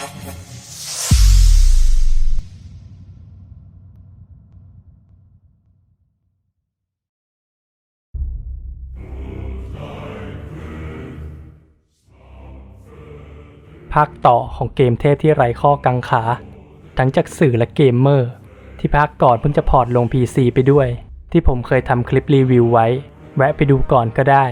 ภาคต่อของเกมเทพที่ไร้ข้อกังขา ทั้งจากสื่อและเกมเมอร์ ที่ภาคก่อนเพิ่งจะพอร์ตลง PC ไปด้วย ที่ผมเคยทำคลิปรีวิวไว้ แวะไปดูก่อนก็ได้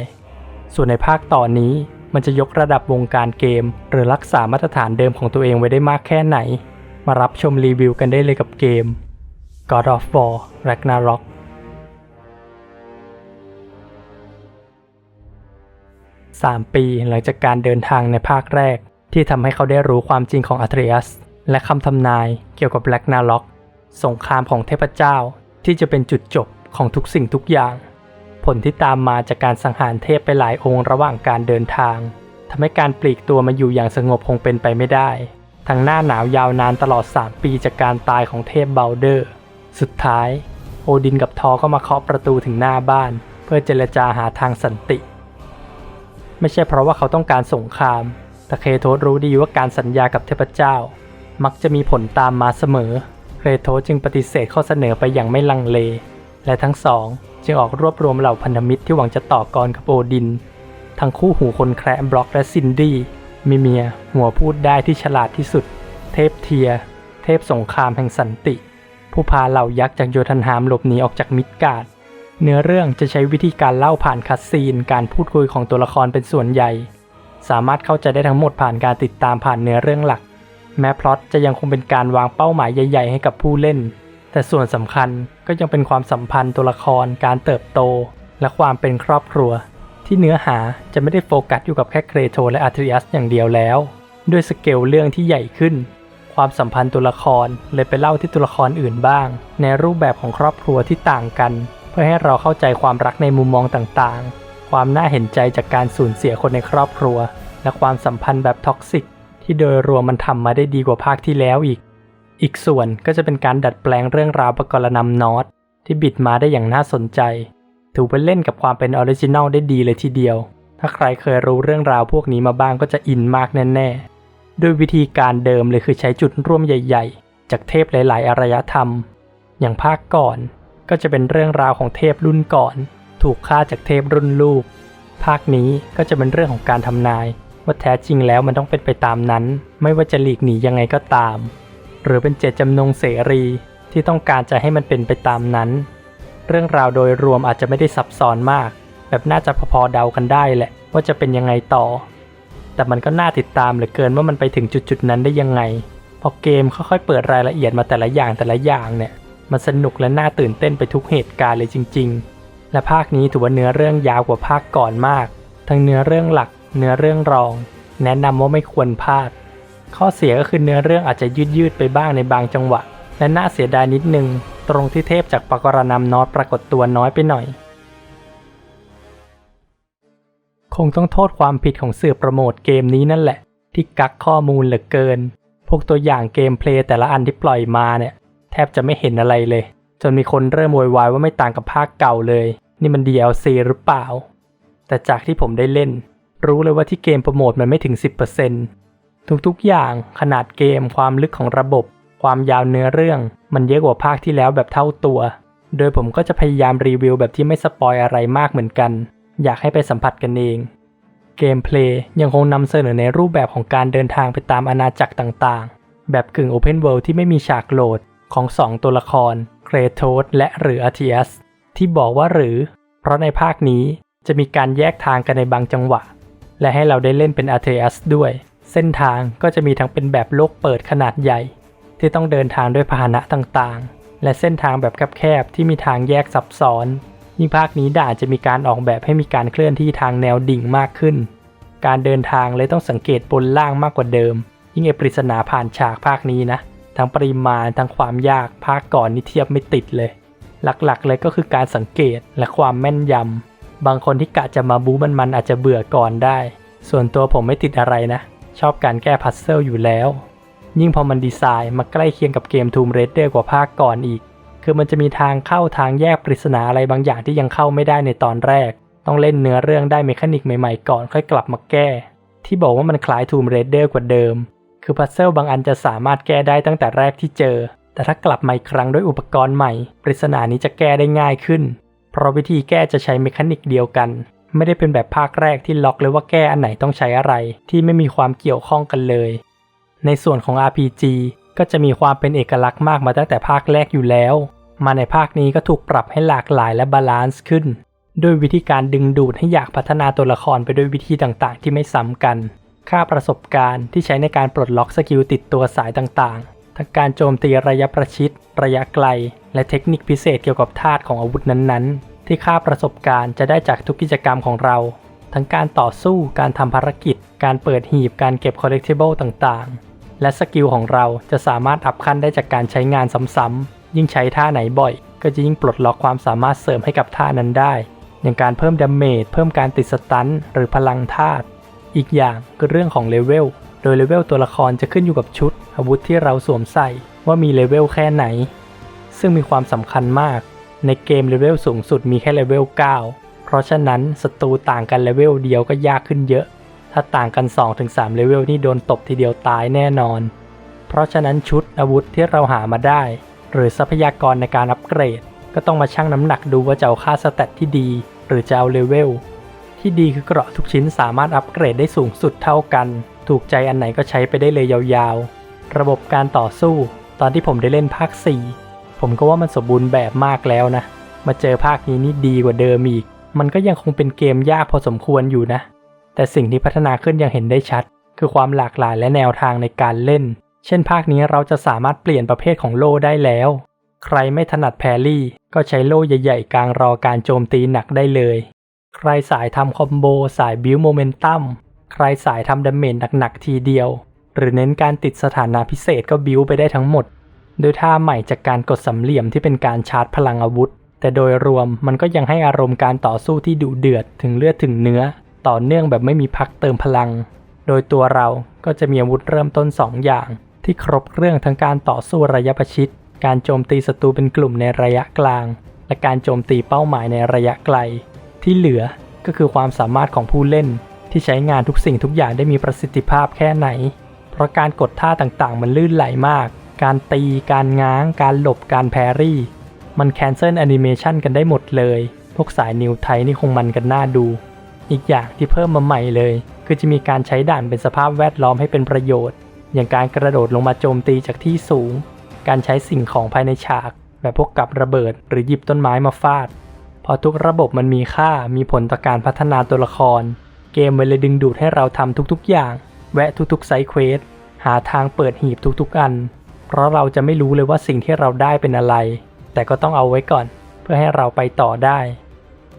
ส่วนในภาคต่อนนี้ มันจะยกระดับวงการเกม หรือรักษามาตรฐานเดิมของตัวเองไว้ได้มากแค่ไหน มารับชมรีวิวกันได้เลยกับเกม God of War Ragnarok 3ปีหลังจากการเดินทางในภาคแรก ที่ทำให้เขาได้รู้ความจริงของอัตเรียส และคำทำนายเกี่ยวกับแบล็กนาล็อกสงครามของเทพเจ้าที่จะเป็นจุดจบของทุกสิ่งทุกอย่าง ลที่ตามมาจากการสังหารเทพไปหลายองค์ระหว่างการเดินทางทำให้การปลีกตัวมาอยู่อย่างสงบคงเป็นไปไม่ได้ ทั้งหน้าหนาวยาวนานตลอด 3 ปีจากการตายของเทพเบลเดอร์ สุดท้าย โอดินกับทอก็มาเคาะประตูถึงหน้าบ้าน เพื่อเจรจาหาทางสันติ ไม่ใช่เพราะว่าเขาต้องการสงคราม แต่เคโทสรู้ดีว่าการสัญญากับเทพเจ้า มักจะมีผลตามมาเสมอ เคโทสจึงปฏิเสธข้อเสนอไปอย่างไม่ลังเล และทั้งสอง จึงออกรวบรวมเหล่าพันธมิตรที่หวังจะต่อกรกับโอดิน ทั้งคู่หูคนแคร์บล็อกและซินดี้มีเมียหัวพูดได้ที่ฉลาดที่สุด เทพเทีย เทพสงครามแห่งสันติ ผู้พาเหล่ายักษ์จากโยธันฮามหลบหนีออกจากมิดการ์ดเนื้อเรื่องจะใช้วิธีการเล่าผ่านคัสซีน การพูดคุยของตัวละครเป็นส่วนใหญ่ สามารถเข้าใจได้ทั้งหมดผ่านการติดตามผ่านเนื้อเรื่องหลัก แม้พล็อตจะยังคงเป็นการวางเป้าหมายใหญ่ ๆ ให้กับผู้เล่น แต่ส่วนสำคัญ ก็ยังเป็นความสัมพันธ์ตัวละครการเติบโต และความเป็นครอบครัว ที่เนื้อหาจะไม่ได้โฟกัสอยู่กับแค่เครโทและอาร์เทริอัสอย่างเดียวแล้ว ด้วยสเกลเรื่องที่ใหญ่ขึ้น ความสัมพันธ์ตัวละครเลยไปเล่าที่ตัวละครอื่นบ้าง ในรูปแบบของครอบครัวที่ต่างกัน เพื่อให้เราเข้าใจความรักในมุมมองต่างๆ ความน่าเห็นใจจากการสูญเสียคนในครอบครัว และความสัมพันธ์แบบท็อกซิกที่โดยรวมมันทำมาได้ดีกว่าภาคที่แล้วอีก อีกส่วนก็จะเป็นการดัดแปลงเรื่องราวประกรณำนอตที่บิดมาได้อย่างน่าสนใจถือเป็นเล่นกับความเป็นออริจินัลได้ดีเลยทีเดียว ถ้าใครเคยรู้เรื่องราวพวกนี้มาบ้างก็จะอินมากแน่ๆด้วยวิธีการเดิมเลยคือใช้จุดร่วมใหญ่ ๆ จากเทพหลาย ๆ อารยธรรม อย่างภาคก่อนก็จะเป็นเรื่องราวของเทพรุ่นก่อน ถูกฆ่าจากเทพรุ่นลูก ภาคนี้ก็จะเป็นเรื่องของการทำนาย ว่าแท้จริงแล้วมันต้องเป็นไปตามนั้น ไม่ว่าจะหลีกหนียังไงก็ตาม หรือเป็นเจตจำนงเสรีที่ต้องการจะให้มันเป็นไปตามนั้น เรื่องราวโดยรวมอาจจะไม่ได้ซับซ้อนมาก แบบน่าจะพอๆเดากันได้แหละ ว่าจะเป็นยังไงต่อ แต่มันก็น่าติดตามเหลือเกินว่ามันไปถึงจุดๆนั้นได้ยังไง พอเกมค่อยๆเปิดรายละเอียดมาแต่ละอย่างแต่ละอย่างเนี่ย มันสนุกและน่าตื่นเต้นไปทุกเหตุการณ์เลยจริง ๆ และภาคนี้ถือว่าเนื้อเรื่องยาวกว่าภาคก่อนมาก ทั้งเนื้อเรื่องหลัก เนื้อเรื่องรอง แนะนำว่าไม่ควรพลาด ข้อเสียก็คือเนื้อเรื่องอาจจะยืดยืดไปบ้างในบางจังหวะ และน่าเสียดายนิดนึง ตรงที่เทพจากปกรณำนอตปรากฏตัวน้อยไปหน่อย คงต้องโทษความผิดของสื่อโปรโมทเกมนี้นั่นแหละ ที่กักข้อมูลเหลือเกิน พวกตัวอย่างเกมเพลย์แต่ละอันที่ปล่อยมาเนี่ย แทบจะไม่เห็นอะไรเลย จนมีคนเริ่มโวยวายว่าไม่ต่างกับภาคเก่าเลย นี่มัน DLC หรือเปล่า แต่จากที่ผมได้เล่น รู้เลยว่าที่เกมโปรโมทมันไม่ถึง 10% ทุกๆ อย่างขนาดเกมความลึกของระบบ ความยาวเนื้อเรื่อง มันเยอะกว่าภาคที่แล้วแบบเท่าตัว โดยผมก็จะพยายามรีวิวแบบที่ไม่สปอยอะไรมากเหมือนกัน อยากให้ไปสัมผัสกันเองเกมเพลย์ยังคงนำเสนอในรูปแบบของการเดินทางไปตามอาณาจักรต่างๆ แบบกึ่ง Open World ที่ไม่มีฉากโหลดของ 2 ตัวละครเครโทสและหรืออาทิอัสที่บอกว่าหรือ เพราะในภาคนี้จะมีการแยกทางกันในบางจังหวะ และให้เราได้เล่นเป็นอาเทอัสด้วย เส้นทางก็จะมีทั้งเป็นแบบโลกเปิดขนาดใหญ่ ที่ต้องเดินทางด้วยพาหนะต่างๆ และเส้นทางแบบแคบๆที่มีทางแยกซับซ้อนยิ่งภาคนี้ด่านจะมีการออกแบบให้มีการเคลื่อนที่ทางแนวดิ่งมากขึ้น การเดินทางเลยต้องสังเกตบนล่างมากกว่าเดิม ยิ่งไอปริศนาผ่านฉากภาคนี้นะ ทั้งปริมาณทั้งความยากภาคก่อนนี่เทียบไม่ติดเลย หลักๆ เลยก็คือการสังเกตและความแม่นยำ บางคนที่กะจะมาบู๊มันๆอาจจะเบื่อก่อนได้ ส่วนตัวผมไม่ติดอะไรนะ ชอบการแก้พัซเซิลอยู่แล้ว ยิ่งพอมันดีไซน์มาใกล้เคียงกับเกม Tomb Raider กว่าภาคก่อนอีก คือมันจะมีทางเข้าทางแยกปริศนาอะไรบางอย่างที่ยังเข้าไม่ได้ในตอนแรก ต้องเล่นเนื้อเรื่องได้เมคานิกใหม่ๆก่อนค่อยกลับมาแก้ ที่บอกว่ามันคล้าย Tomb Raider กว่าเดิม คือพัซเซิลบางอันจะสามารถแก้ได้ตั้งแต่แรกที่เจอ แต่ถ้ากลับมาอีกครั้งด้วยอุปกรณ์ใหม่ ปริศนานี้จะแก้ได้ง่ายขึ้น เพราะวิธีแก้จะใช้เมคานิกเดียวกัน ไม่ได้เป็นแบบภาคแรกที่ล็อกเลยว่าแก้อันไหนต้องใช้อะไร ที่ไม่มีความเกี่ยวข้องกันเลย ในส่วนของ RPG ก็จะมีความเป็นเอกลักษณ์มากมาตั้งแต่ภาคแรกอยู่แล้ว มาในภาคนี้ก็ถูกปรับให้หลากหลายและบาลานซ์ขึ้น ด้วยวิธีการดึงดูดให้อยากพัฒนาตัวละครไปด้วยวิธีต่างๆ ที่ไม่ซ้ำกัน ค่าประสบการณ์ที่ใช้ในการปลดล็อกสกิลติดตัวสายต่างๆ ทั้งการโจมตีระยะประชิด ระยะไกล และเทคนิคพิเศษเกี่ยวกับธาตุของอาวุธนั้นๆ ที่ค่าประสบการณ์จะได้จากทุกกิจกรรมของเรา ทั้งการต่อสู้การทำภารกิจ การเปิดหีบการเก็บ collectible ต่างๆ และสกิลของเราจะสามารถอัพขั้นได้จากการใช้งานซ้ำๆยิ่งใช้ท่าไหนบ่อย ก็จะยิ่งปลดล็อกความสามารถเสริมให้กับท่านั้นได้ อย่างการเพิ่มดาเมจเพิ่มการติดสตันหรือพลังธาตุอีกอย่างคือเรื่องของเลเวลโดยเลเวลตัวละครจะขึ้นอยู่กับชุด อาวุธที่เราสวมใส่ว่ามีเลเวลแค่ไหน ซึ่งมีความสำคัญมาก ในเกมเลเวลสูงสุดมีแค่เลเวล 9 เพราะฉะนั้นศัตรูต่างกันเลเวลเดียวก็ยากขึ้นเยอะ ถ้าต่างกัน 2-3 เลเวลนี่โดนตบทีเดียวตายแน่นอน เพราะฉะนั้นชุดอาวุธที่เราหามาได้ หรือทรัพยากรในการอัปเกรด ก็ต้องมาชั่งน้ำหนักดูว่าจะเอาค่าสแตทที่ดี หรือจะเอาเลเวลที่ดีคือเกราะทุกชิ้นสามารถอัปเกรดได้สูงสุดเท่ากัน ถูกใจอันไหนก็ใช้ไปได้เลยยาวๆ ระบบการต่อสู้ ตอนที่ผมได้เล่นภาค 4 ผมก็ว่ามันสมบูรณ์แบบมากแล้วนะ มาเจอภาคนี้นี่ดีกว่าเดิมอีก มันก็ยังคงเป็นเกมยากพอสมควรอยู่นะ แต่สิ่งที่พัฒนาขึ้นยังเห็นได้ชัด คือความหลากหลายและแนวทางในการเล่น เช่นภาคนี้เราจะสามารถเปลี่ยนประเภทของโล่ได้แล้ว ใครไม่ถนัดแพรรี่ ก็ใช้โล่ใหญ่ๆกลางรอการโจมตีหนักได้เลย ใครสายทำคอมโบสายบิวโมเมนตัม ใครสายทำดาเมจหนักๆทีเดียว หรือเน้นการติดสถานะพิเศษก็บิวไปได้ทั้งหมด โดยท่าใหม่จากการกดสำเหลี่ยมที่เป็นการชาร์จพลังอาวุธ แต่โดยรวมมันก็ยังให้อารมณ์การต่อสู้ที่ดุเดือดถึงเลือดถึงเนื้อ ต่อเนื่องแบบไม่มีพักเติมพลัง โดยตัวเราก็จะมีอาวุธเริ่มต้น 2 อย่าง ที่ครบเครื่องทั้งการต่อสู้ระยะประชิด การโจมตีศัตรูเป็นกลุ่มในระยะกลาง และการโจมตีเป้าหมายในระยะไกล ที่เหลือก็คือความสามารถของผู้เล่น ที่ใช้งานทุกสิ่งทุกอย่างได้มีประสิทธิภาพแค่ไหน เพราะการกดท่าต่างๆ มันลื่นไหลมาก การตี การง้าง การหลบ การแพรรี่ มันแคนเซิลแอนิเมชันกันได้หมดเลย พวกสายนิวไทยนี่คงมันกันน่าดู อีกอย่างที่เพิ่มมาใหม่เลย คือจะมีการใช้ด่านเป็นสภาพแวดล้อมให้เป็นประโยชน์ อย่างการกระโดดลงมาโจมตีจากที่สูง การใช้สิ่งของภายในฉาก แบบพวกกับระเบิด หรือหยิบต้นไม้มาฟาด พอทุกระบบมันมีค่า มีผลต่อการพัฒนาตัวละคร เกมมันเลยดึงดูดให้เราทำทุกๆ อย่าง แวะทุกๆไซเควส หาทางเปิดหีบทุกๆ อัน เพราะเราจะไม่รู้เลยว่าสิ่งที่เราได้เป็นอะไร แต่ก็ต้องเอาไว้ก่อน เพื่อให้เราไปต่อได้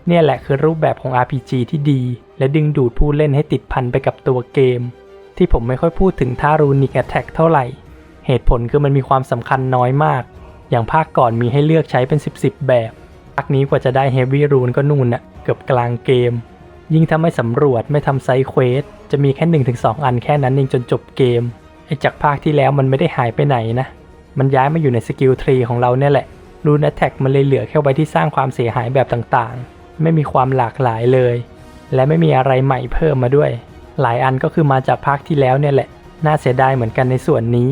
เนี่ยแหละคือรูปแบบของ RPG ที่ดี และดึงดูดผู้เล่นให้ติดพันไปกับตัวเกม ที่ผมไม่ค่อยพูดถึงท่ารูนิกแอ t แทกเท่าไหร่ เหตุผลคือมันมีความสำคัญน้อยมาก อย่างภาคก่อนมีให้เลือกใช้เป็น 10 10 แบบ ภาคนี้กว่าจะได้ Heavy Rune ก็นู่นน่ะเกือบกลางเกม ยิ่งถ้าไม่สำรวจไม่ทำไซด์เควสจะมีแค่ 1-2 อันแค่นั้นเองจนจบเกม ไอจากภาคที่แล้วมันไม่ได้หายไปไหนนะ มันย้ายมาอยู่ในสกิลทรีของเราเนี่ยแหละรูนแอ t แทกมันเลยเหลือแค่ไว้ที่สร้างความเสียหายแบบต่างๆ ไม่มีความหลากหลายเลย และไม่มีอะไรใหม่เพิ่มมาด้วย หลายอันก็คือมาจากภาคที่แล้วเนี่ยแหละ น่าเสียดายเหมือนกันในส่วนนี้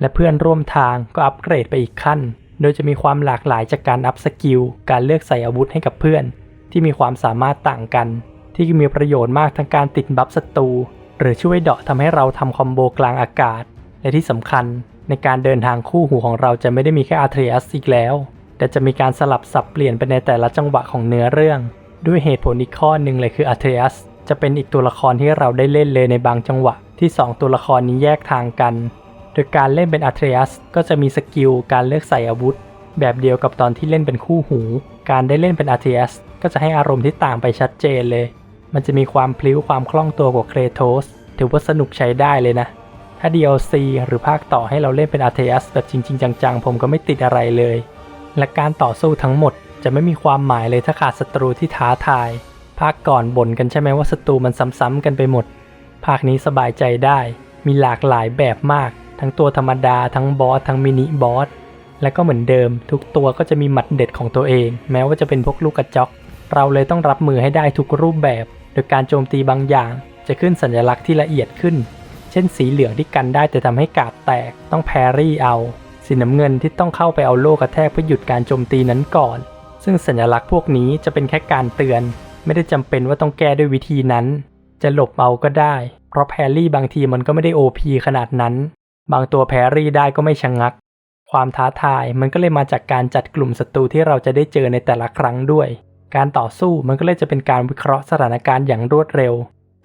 และเพื่อนร่วมทางก็อัปเกรดไปอีกขั้น โดยจะมีความหลากหลายจากการอัพสกิล การเลือกใส่อาวุธให้กับเพื่อน ที่มีความสามารถต่างกัน ที่มีประโยชน์มากทั้งการติดบัฟศัตรู หรือช่วยเดาะทำให้เราทำคอมโบกลางอากาศ และที่สำคัญในการเดินทางคู่หูของเราจะไม่ได้มีแค่อาเทรียสอีกแล้ว แต่จะมีการสลับสับเปลี่ยนไปในแต่ละจังหวะของเนื้อเรื่อง ด้วยเหตุผลอีกข้อหนึ่งเลยคืออาเทรียสจะเป็นอีกตัวละครที่เราได้เล่นเลยในบางจังหวะที่ 2 ตัวละครนี้แยกทางกัน โดยการเล่นเป็นอาเทรียสก็จะมีสกิลการเลือกใส่อาวุธ แบบเดียวกับตอนที่เล่นเป็นคู่หู การได้เล่นเป็นอาเทรียสก็จะให้อารมณ์ที่ต่างไปชัดเจนเลย มันจะมีความพลิ้วความคล่องตัวกว่าเครโทสถือว่าสนุกใช้ได้เลยนะ ถ้า DLC หรือภาคต่อให้เราเล่นเป็นอาเท u s แบบจริง ๆ จัง ๆ ผมก็ไม่ติดอะไรเลย และการต่อสู้ทั้งหมดจะไม่มีความหมายเลยถ้าขาดศัตรูที่ท้าทาย ภาคก่อนบ่นกันใช่ไหมว่าศัตรูมันซ้ำๆกันไปหมด ภาคนี้สบายใจได้ มีหลากหลายแบบมาก ทั้งตัวธรรมดาทั้งบอสทั้งมินิบอสและก็เหมือนเดิม ทุกตัวก็จะมีหมัดเด็ดของตัวเอง แม้ว่าจะเป็นพวกลูกกระจอกเราเลยต้องรับมือให้ได้ทุกรูปแบบ โดยการโจมตีบางอย่างจะขึ้นสัญลักษณ์ที่ละเอียดขึ้น เช่นสีเหลืองที่กันได้แต่ทำให้กาดแตกต้องแพรรี่เอา สีน้ำเงินที่ต้องเข้าไปเอาโล่กระแทกเพื่อหยุดการโจมตีนั้นก่อน ซึ่งสัญลักษณ์พวกนี้จะเป็นแค่การเตือน ไม่ได้จำเป็นว่าต้องแก้ด้วยวิธีนั้น จะหลบเอาก็ได้ เพราะแพรรี่บางทีมันก็ไม่ได้ OP ขนาดนั้น บางตัวแพรรี่ได้ก็ไม่ชะงัก ความท้าทายมันก็เลยมาจากการจัดกลุ่มศัตรูที่เราจะได้เจอในแต่ละครั้งด้วย การต่อสู้มันก็เลยจะเป็นการวิเคราะห์สถานการณ์อย่างรวดเร็ว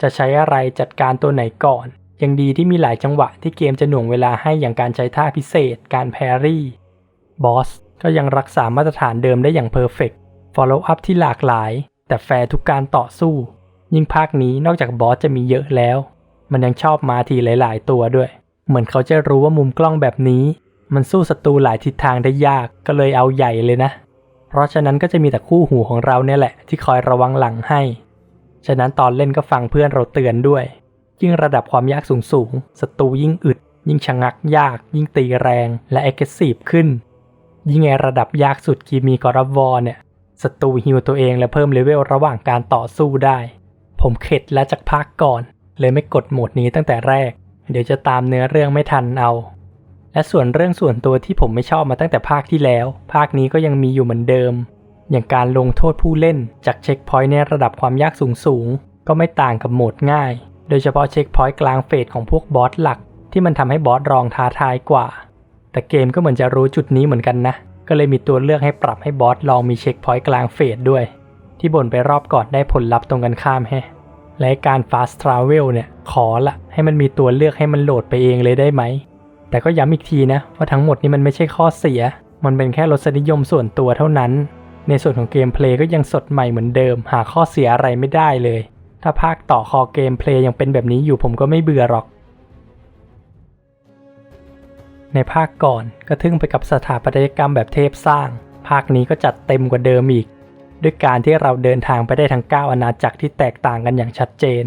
จะใช้อะไรจัดการตัวไหนก่อนยังดีที่มีหลายจังหวะที่เกมจะหน่วงเวลาให้อย่างการใช้ท่าพิเศษ การแพรรี่ บอสก็ยังรักษามาตรฐานเดิมได้อย่างเพอร์เฟกต์ follow up ที่หลากหลาย แต่แฟร์ทุกการต่อสู้ ยิ่งภาคนี้นอกจากบอสจะมีเยอะแล้ว มันยังชอบมาทีหลาย ๆ ตัวด้วย เหมือนเขาจะรู้ว่ามุมกล้องแบบนี้ มันสู้ศัตรูหลายทิศทางได้ยากก็เลยเอาใหญ่เลยนะ เพราะฉะนั้นก็จะมีแต่คู่หูของเราเนี่ยแหละที่คอยระวังหลังให้ ฉะนั้นตอนเล่นก็ฟังเพื่อนเราเตือนด้วย ยิ่งระดับความยากสูงสูงศัตรูยิ่งอึด ยิ่งชะงักยาก ยิ่งตีแรง และเอ็กซ์ซีฟขึ้น ยิ่งในระดับยากสุดกีมีกอร์วอเนี่ยศัตรูฮิวตัวเองและเพิ่มเลเวลระหว่างการต่อสู้ได้ ผมเข็ดแล้วจากภาคก่อน เลยไม่กดโหมดนี้ตั้งแต่แรก เดี๋ยวจะตามเนื้อเรื่องไม่ทันเอา และส่วนเรื่องส่วนตัวที่ผมไม่ชอบมาตั้งแต่ภาคที่แล้ว ภาคนี้ก็ยังมีอยู่เหมือนเดิม อย่างการลงโทษผู้เล่นจากเช็คพอยต์ในระดับความยากสูงสูงก็ไม่ต่างกับโหมดง่าย โดยเฉพาะเช็คพอยต์กลางเฟสของพวกบอสหลัก ที่มันทำให้บอสรองท้าทายกว่า แต่เกมก็เหมือนจะรู้จุดนี้เหมือนกันนะ ก็เลยมีตัวเลือกให้ปรับให้บอสลองมีเช็คพอยต์กลางเฟสด้วย ที่บ่นไปรอบก่อนได้ผลลัพธ์ตรงกันข้ามแฮะและการ fast travel เนี่ย ขอละให้มันมีตัวเลือกให้มันโหลดไปเองเลยได้ไหม แต่ก็ย้ำอีกทีนะว่าทั้งหมดนี้มันไม่ใช่ข้อเสีย มันเป็นแค่รสนิยมส่วนตัวเท่านั้น ในส่วนของเกมเพลย์ก็ยังสดใหม่เหมือนเดิม หาข้อเสียอะไรไม่ได้เลย ถ้าภาคต่อคอเกมเพลย์ยังเป็นแบบนี้อยู่ผมก็ไม่เบื่อหรอก ในภาคก่อนก็ทึ่งไปกับสถาปัตยกรรมแบบเทพสร้าง ภาคนี้ก็จัดเต็มกว่าเดิมอีก ด้วยการที่เราเดินทางไปได้ทั้ง 9 อาณาจักรที่แตกต่างกันอย่างชัดเจน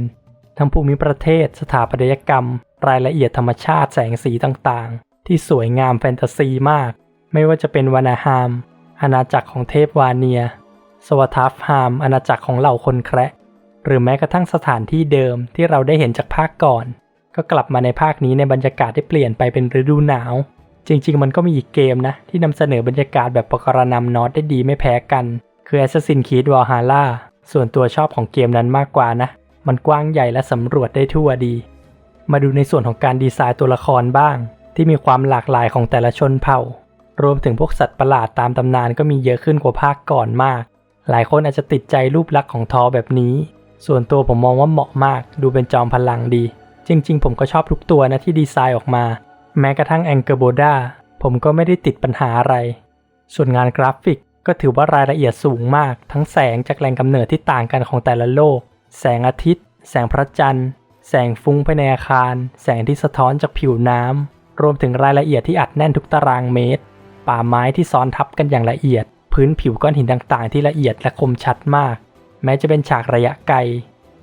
ทั้งภูมิประเทศ สถาปัตยกรรม รายละเอียดธรรมชาติแสงสีต่างๆ ที่สวยงามแฟนตาซีมาก ไม่ว่าจะเป็นวานาฮาม อาณาจักรของเทพวาเนีย สวทัฟฮาม อาณาจักรของเหล่าคนแคระหรือแม้กระทั่งสถานที่เดิมที่เราได้เห็นจากภาคก่อน ก็กลับมาในภาคนี้ในบรรยากาศที่เปลี่ยนไปเป็นฤดูหนาว จริง ๆ มันก็มีอีกเกมนะ ที่นำเสนอบรรยากาศแบบปกรณำนอตได้ดีไม่แพ้กัน คือ Assassin's Creed Valhalla ส่วนตัวชอบของเกมนั้นมากกว่านะ มันกว้างใหญ่และสำรวจได้ทั่วดี มาดูในส่วนของการดีไซน์ตัวละครบ้าง ที่มีความหลากหลายของแต่ละชนเผ่า รวมถึงพวกสัตว์ประหลาดตามตำนานก็มีเยอะขึ้นกว่าภาคก่อนมาก หลายคนอาจจะติดใจรูปลักษณ์ของทอแบบนี้ ส่วนตัวผมมองว่าเหมาะมาก ดูเป็นจอมพลังดี จริง ๆ ผมก็ชอบทุกตัวนะที่ดีไซน์ออกมา แม้กระทั่งแองเกอร์โบดาผมก็ไม่ได้ติดปัญหาอะไร ส่วนงานกราฟิกก็ถือว่ารายละเอียดสูงมาก ทั้งแสงจากแหล่งกำเนิดที่ต่างกันของแต่ละโลก แสงอาทิตย์ แสงพระจันทร์ แสงฟุ้งภายในอาคาร แสงที่สะท้อนจากผิวน้ำ รวมถึงรายละเอียดที่อัดแน่นทุกตารางเมตร ป่าไม้ที่ซ้อนทับกันอย่างละเอียด พื้นผิวก้อนหินต่างๆ ที่ละเอียดและคมชัดมาก แม้จะเป็นฉากระยะไกล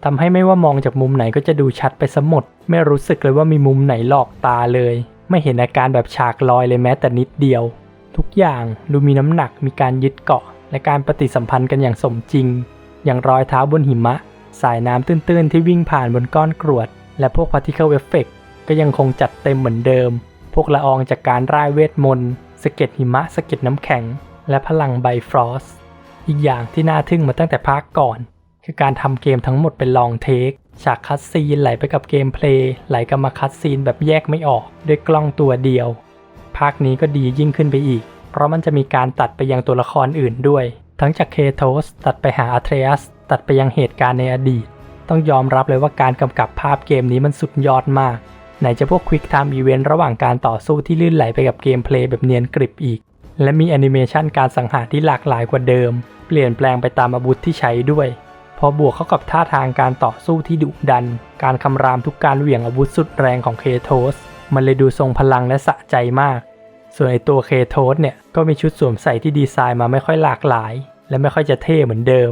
ทำให้ไม่ว่ามองจากมุมไหนก็จะดูชัดไปสมดไม่รู้สึกเลยว่ามีมุมไหนหลอกตาเลย ไม่เห็นอาการแบบฉากลอยเลยแม้แต่นิดเดียว ทุกอย่างดูมีน้ำหนักมีการยึดเกาะ และการปฏิสัมพันธ์กันอย่างสมจริง อย่างรอยเท้าบนหิมะ สายน้ำตื้นๆ ที่วิ่งผ่านบนก้อนกรวด และพวก particle effect ก็ยังคงจัดเต็มเหมือนเดิม พวกละอองจากการร่ายเวทมนต์สเก็ดหิมะสเก็ดน้ำแข็ง และพลังไบฟรอสอีกอย่างที่น่าทึ่งมาตั้งแต่ภาคก่อน คือการทำเกมทั้งหมดเป็นลองเทคฉากคัดซีนไหลไปกับเกมเพลย์ไหลกลับมาคัดซีนแบบแยกไม่ออกด้วยกล้องตัวเดียว ภาคนี้ก็ดียิ่งขึ้นไปอีก เพราะมันจะมีการตัดไปยังตัวละครอื่นด้วย ทั้งจากเคโทสตัดไปหาอัเทรอัส ตัดไปยังเหตุการณ์ในอดีต ต้องยอมรับเลยว่าการกำกับภาพเกมนี้มันสุดยอดมาก ไหนจะพวกควิกไทม์อีเวนต์ระหว่างการต่อสู้ที่ลื่นไหลไปกับเกมเพลย์แบบเนียนกริบอีก และมีแอนิเมชันการสังหารที่หลากหลายกว่าเดิม เปลี่ยนแปลงไปตามอาวุธที่ใช้ด้วย พอบวกเข้ากับท่าทางการต่อสู้ที่ดุดัน การคำรามทุกการเหวี่ยงอาวุธสุดแรงของเคโทสมันเลยดูทรงพลังและสะใจมาก ส่วนไอตัวเคโทสเนี่ยก็มีชุดสวมใส่ที่ดีไซน์มาไม่ค่อยหลากหลาย และไม่ค่อยจะเท่เหมือนเดิม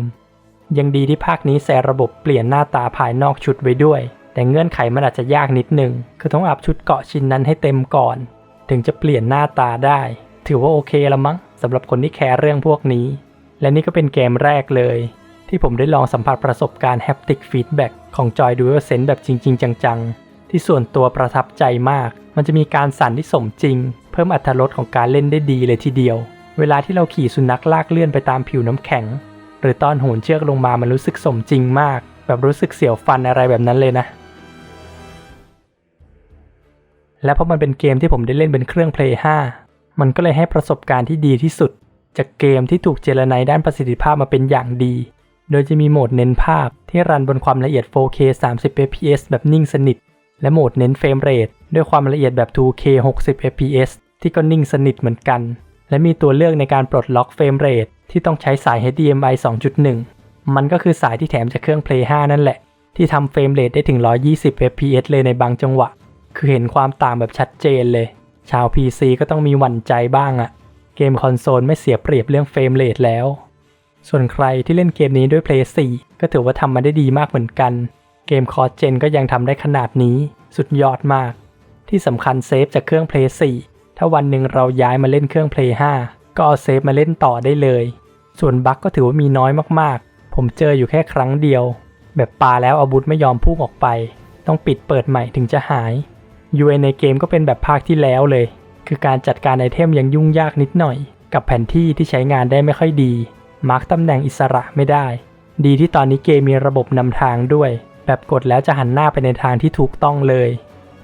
ยังดีที่ภาคนี้แซระบบเปลี่ยนหน้าตาภายนอกชุดไว้ด้วย แต่เงื่อนไขมันอาจจะยากนิดนึง คือต้องอัพชุดเกาะชิ้นนั้นให้เต็มก่อน ถึงจะเปลี่ยนหน้าตาได้ ถือว่าโอเคละมั้งสำหรับคนที่แคร์เรื่องพวกนี้ และนี่ก็เป็นเกมแรกเลย ที่ผมได้ลองสัมผัสประสบการณ์ haptic feedback ของ Joy DualSense แบบจริง ๆ จังๆ ที่ส่วนตัวประทับใจมาก มันจะมีการสั่นที่สมจริง เพิ่มอรรถรสของการเล่นได้ดีเลยทีเดียว เวลาที่เราขี่สุนัขลากเลื่อนไปตามผิวน้ำแข็ง หรือตอนโหนเชือกลงมามันรู้สึกสมจริงมาก แบบรู้สึกเสียวฟันอะไรแบบนั้นเลยนะ และเพราะมันเป็นเกมที่ผมได้เล่นเป็นเครื่อง Play 5 มันก็เลยให้ประสบการณ์ที่ดีที่สุด จากเกมที่ถูกเจรไนด้านประสิทธิภาพมาเป็นอย่างดี โดยจะมีโหมดเน้นภาพที่รันบนความละเอียด 4K 30 fps แบบนิ่งสนิท และโหมดเน้นเฟรมเรทด้วยความละเอียดแบบ 2K 60 fps ที่ก็นิ่งสนิทเหมือนกัน และมีตัวเลือกในการปลดล็อกเฟรมเรท ที่ต้องใช้สาย HDMI 2.1 มันก็คือสายที่แถมจากเครื่อง Play 5 นั่นแหละ ที่ทำเฟรมเรทได้ถึง 120 fps เลยในบางจังหวะ คือเห็นความต่างแบบชัดเจนเลย ชาว PC ก็ต้องมีหวั่นใจบ้างอะเกมคอนโซลไม่เสียเปรียบเรื่องเฟรมเรทแล้ว ส่วนใครที่เล่นเกมนี้ด้วย Play 4 ก็ถือว่าทำมาได้ดีมากเหมือนกัน เกมคอร์เจนก็ยังทำได้ขนาดนี้ สุดยอดมาก ที่สำคัญเซฟจากเครื่อง Play 4 ถ้าวันหนึ่งเราย้ายมาเล่นเครื่อง Play 5 ก็เอาเซฟมาเล่นต่อได้เลย ส่วนบั๊กก็ถือว่ามีน้อยมากๆ ผมเจออยู่แค่ครั้งเดียว แบบปาแล้วอาวุธไม่ยอมพุ่งออกไป ต้องปิดเปิดใหม่ถึงจะหาย UI ในเกมก็เป็นแบบภาคที่แล้วเลย คือการจัดการไอเทมยังยุ่งยากนิดหน่อย กับแผนที่ที่ใช้งานได้ไม่ค่อยดี มาร์กตำแหน่งอิสระไม่ได้ ดีที่ตอนนี้เกมมีระบบนำทางด้วย แบบกดแล้วจะหันหน้าไปในทางที่ถูกต้องเลย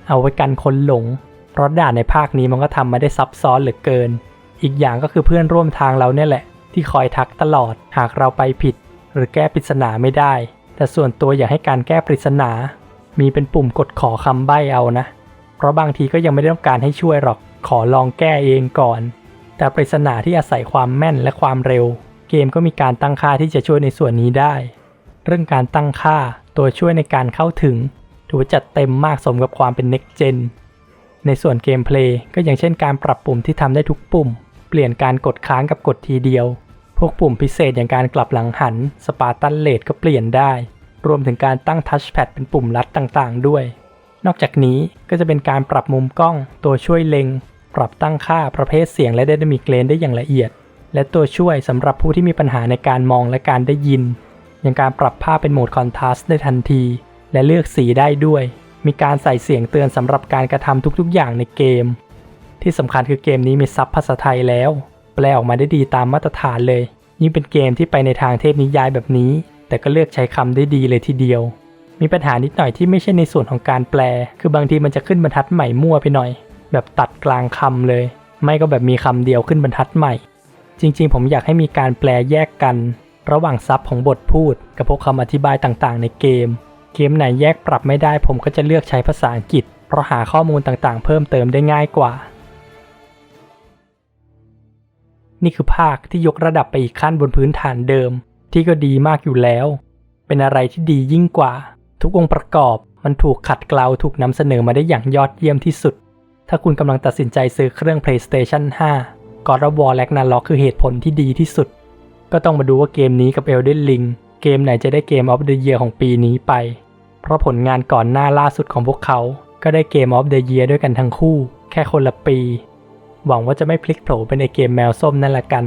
เอาไว้กันคนหลง เพราะด่านในภาคนี้มันก็ทำมาได้ซับซ้อนเหลือเกิน อีกอย่างก็คือเพื่อนร่วมทางเราเนี่ยแหละ ที่คอยทักตลอดหากเราไปผิด หรือแก้ปริศนาไม่ได้ แต่ส่วนตัวอยากให้การแก้ปริศนา มีเป็นปุ่มกดขอคำใบ้เอานะ เพราะบางทีก็ยังไม่ได้ต้องการให้ช่วยหรอกขอลองแก้เองก่อน แต่ปริศนาที่อาศัยความแม่นและความเร็ว เกมก็มีการตั้งค่าที่จะช่วยในส่วนนี้ได้ เรื่องการตั้งค่าตัวช่วยในการเข้าถึงถือว่าจัดเต็มมากสมกับความเป็น next gen ในส่วนเกมเพลย์ก็อย่างเช่นการปรับปุ่มที่ทำได้ทุกปุ่ม ปลี่ยนการกดค้างกับกดทีเดียว พวกปุ่มพิเศษอย่างการกลับหลังหันสปาร์ตันเลดก็เปลี่ยนได้ รวมถึงการตั้งทัชแพดเป็นปุ่มลัดต่างๆ ด้วย นอกจากนี้ก็จะเป็นการปรับมุมกล้อง ตัวช่วยเล็ง ปรับตั้งค่าประเภทเสียงและ Dynamic Range ได้อย่างละเอียด และตัวช่วยสำหรับผู้ที่มีปัญหาในการมองและการได้ยิน อย่างการปรับภาพเป็นโหมดคอนทราสต์ได้ทันที และเลือกสีได้ด้วย มีการใส่เสียงเตือนสำหรับการกระทำทุกๆ อย่างในเกม ที่สำคัญคือเกมนี้มีซับภาษาไทยแล้ว แปลออกมาได้ดีตามมาตรฐานเลย ยิ่งเป็นเกมที่ไปในทางเทพนิยายแบบนี้ แต่ก็เลือกใช้คำได้ดีเลยทีเดียว มีปัญหานิดหน่อยที่ไม่ใช่ในส่วนของการแปล คือบางทีมันจะขึ้นบรรทัดใหม่มั่วไปหน่อย แบบตัดกลางคำเลย ไม่ก็แบบมีคำเดียวขึ้นบรรทัดใหม่ จริงๆ ผมอยากให้มีการแปลแยกกัน ระหว่างซับของบทพูด กับพวกคำอธิบายต่างๆ ในเกม เกมไหนแยกปรับไม่ได้ผมก็จะเลือกใช้ภาษาอังกฤษ เพราะหาข้อมูลต่างๆ เพิ่มเติมได้ง่ายกว่า นี่คือภาคที่ยกระดับไปอีกขั้นบนพื้นฐานเดิม ที่ก็ดีมากอยู่แล้ว เป็นอะไรที่ดียิ่งกว่า ทุกองค์ประกอบมันถูกขัดเกลาถูกนำเสนอมาได้อย่างยอดเยี่ยมที่สุด ถ้าคุณกำลังตัดสินใจซื้อเครื่อง PlayStation 5 God of War Ragnarok คือเหตุผลที่ดีที่สุด ก็ต้องมาดูว่าเกมนี้กับ Elden Ring เกมไหนจะได้เกม of the Year ของปีนี้ไป เพราะผลงานก่อนหน้าล่าสุดของพวกเขา ก็ได้เกม of the Year ด้วยกันทั้งคู่ แค่คนละปี หวังว่าจะไม่พลิกโผล่ไปในเกมแมวส้มนั่นละกัน